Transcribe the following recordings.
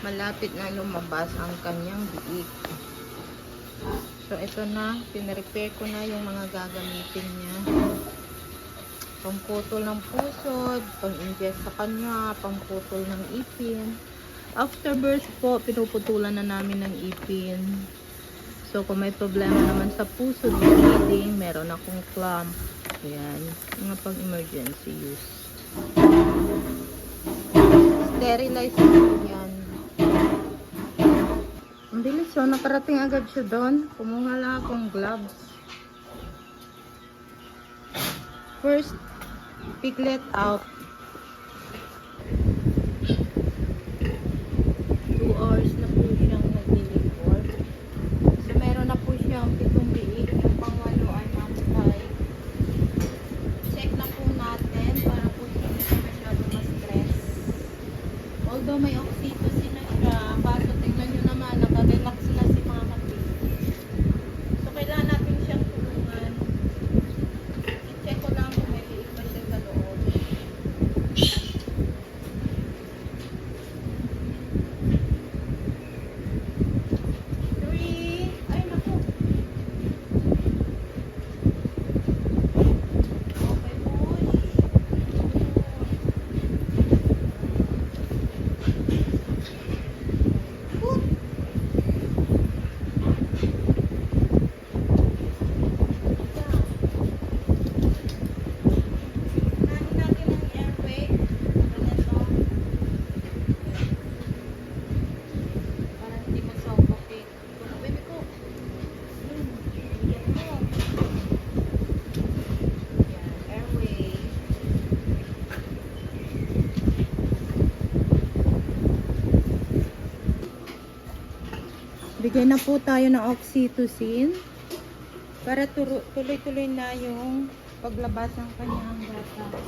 malapit na lumabas ang kanyang biik. So, ito na. Pinrepair ko na yung mga gagamitin niya. Pamputol ng pusod, pang-ingest sa kanya, pamputol ng ipin. After birth po, pinuputulan na namin ng ipin. So, kung may problema naman sa puso, bleeding, meron akong clamp. Ayan. Mga pang-emergency use. Sterilize ko yan. So, nakarating agad siya doon. Kumuha lang akong gloves. First, piglet out. Two hours na po siyang nag-deliver. So, meron na po siyang pitong biik. Yung pangwalo ay mamatay. Check na po natin para po hindi siya masyado ma-stress. Although may oxytocin na siya, kaso tingnan nyo naman, nakarelax na si Mama P. So, kailangan natin siyang tulungan. I-check ko lang kung may liit pa siya sa loob. Three. Ay, naku. Okay, push. Put. Nanin natin ang airway. Ganito. Para hindi mag-suffocate. Ano, baby ko? Hmm, yan mo. Yan, airway. Bigay na po tayo ng oxytocin para tuloy-tuloy na yung paglabas ng kanyang bata.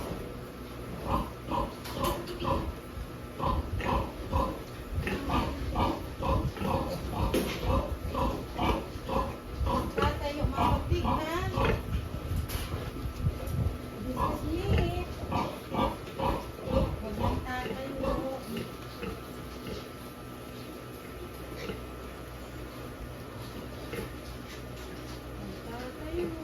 you.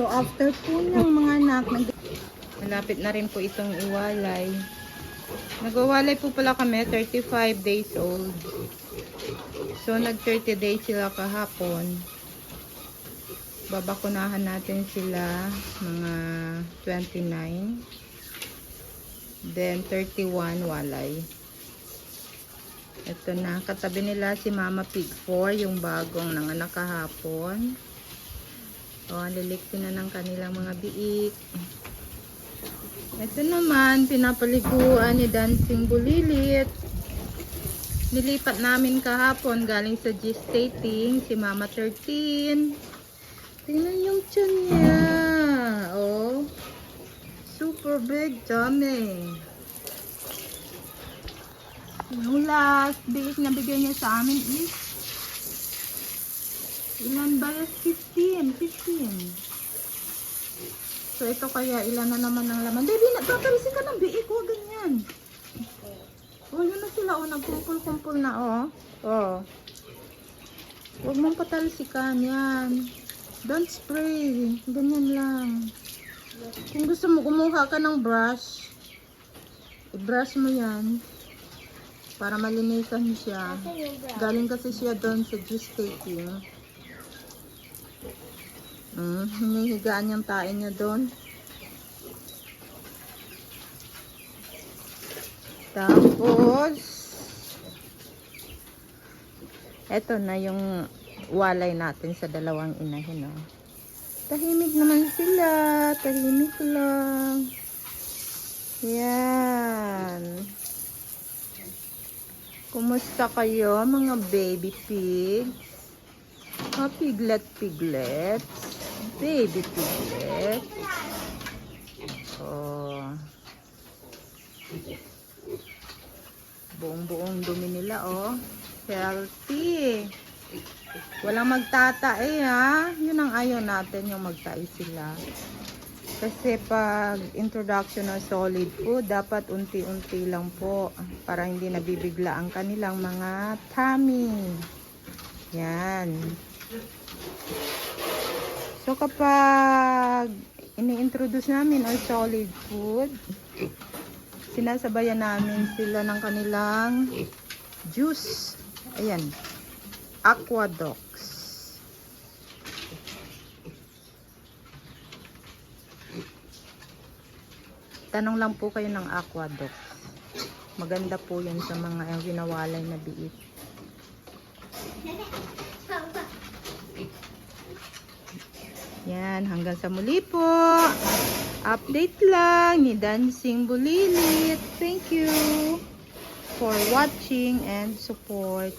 So, after po ng mga anak, malapit na rin po itong iwalay. Nagwawalay po pala kami, 35 days old. So, nag 30 days sila kahapon. Babakunahan natin sila mga 29. Then, 31 walay. Ito na, katabi nila si Mama Pig 4, yung bagong nanganak kahapon. O, ang liliksin na ng kanilang mga biik. Ito naman, pinapaliguan ni Dancing Bulilit. Nilipat namin kahapon galing sa gestating si Mama 13. Tingnan yung tiyan niya. Oh. Super big tummy. Yung last biik na bigay niya sa amin is Ilan ba? 15. 15. So, ito kaya ilan na naman ang laman. Baby, natapalisin ka ng biik. Huwag ganyan. Oh, yun na sila. Oh, nagkumpul-kumpul na. Oh. Oh. Huwag mong patalsikan. Yan. Don't spray. Ganyan lang. Kung gusto mo, kumuha ka ng brush. I-brush mo yan. Para malinisan siya. Galing kasi siya doon sa gestating. Hmm, hinihigaan yung tae niya doon. Tapos, eto na yung walay natin sa dalawang inahin. Oh. Tahimik naman sila. Tahimik lang. Yan. Kumusta kayo mga baby pig? Mga oh, piglet-piglet. Baby piglet. Oh. Buong-buong dumi nila, oh. Healthy. Walang magtatae, ha? Yun ang ayaw natin, yung magtae sila. Kasi pag introduction ng solid food, dapat unti-unti lang po para hindi nabibigla ang kanilang mga tummy. Yan. So kapag ini-introduce namin ang solid food, sinasabayan namin sila ng kanilang juice. Ayan. Aquadox. Tanong lang po kayo ng Aquadox. Maganda po yun sa mga winawalay na biik. Yan, hanggang sa muli po. Update lang ni Dancing Bulilit. Thank you for watching and support.